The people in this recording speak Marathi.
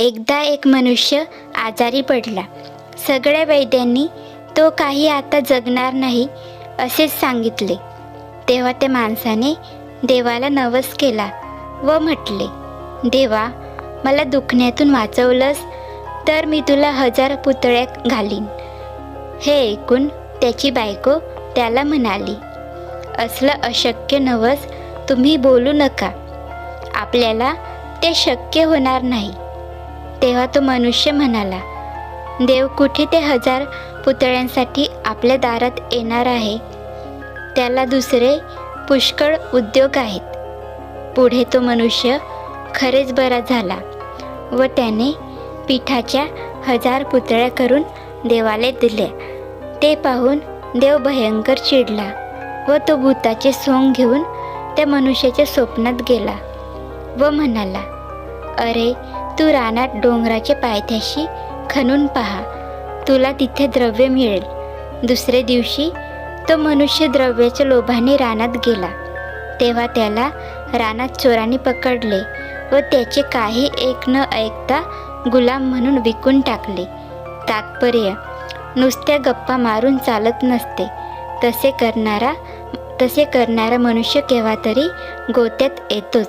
एकदा एक मनुष्य आजारी पडला. सगळ्या वैद्यांनी तो काही आता जगणार नाही असेच सांगितले. तेव्हा त्या माणसाने देवाला नवस केला व म्हटले देवा मला दुखण्यातून वाचवलंस तर मी तुला हजार पुतळ्या घालीन हे ऐकून त्याची बायको त्याला म्हणाली असलं अशक्य नवस तुम्ही बोलू नका. आपल्याला ते शक्य होणार नाही. तेव्हा तो मनुष्य म्हणाला देव कुठे ते हजार पुतळ्यांसाठी आपल्या दारात येणार आहे? त्याला दुसरे पुष्कळ उद्योग आहेत. पुढे तो मनुष्य खरेच बरा झाला व त्याने पिठाच्या हजार पुतळ्या करून देवाला दिल्या ते पाहून देव भयंकर चिडला व तो भूताचे सोंग घेऊन त्या मनुष्याच्या स्वप्नात गेला व म्हणाला अरे तू रानात डोंगराच्या पायथ्याशी खणून पहा. तुला तिथे द्रव्य मिळेल. दुसरे दिवशी तो मनुष्य द्रव्याच्या लोभाने रानात गेला. तेव्हा त्याला रानात चोराने पकडले व त्याचे काही एक न ऐकता गुलाम म्हणून विकून टाकले. तात्पर्य नुसत्या गप्पा मारून चालत नसते. तसे करणारा तसे करणारा मनुष्य केव्हा तरी गोत्यात येतोच.